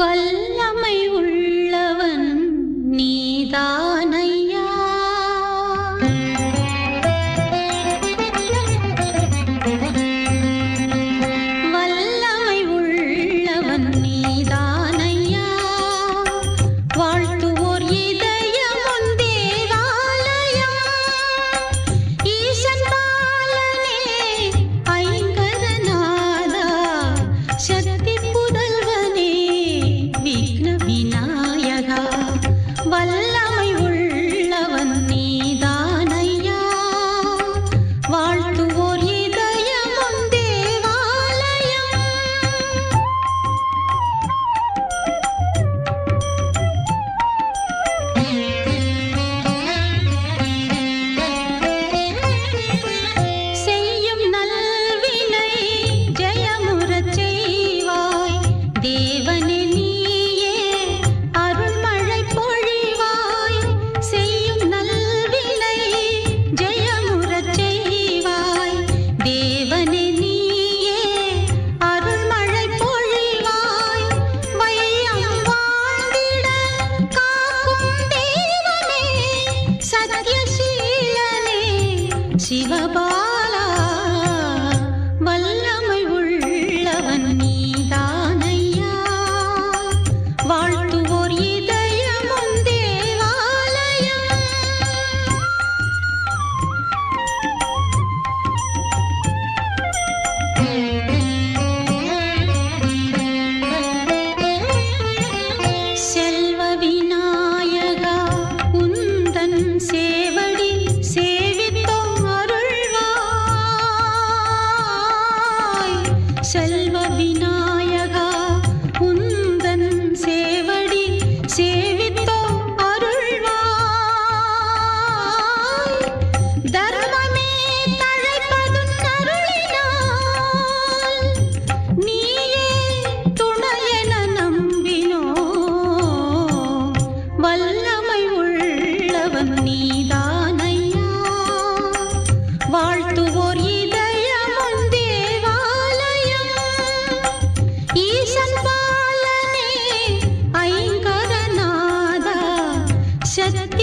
வல்லமை உள்ள Shiva. Solve बिना शक्ति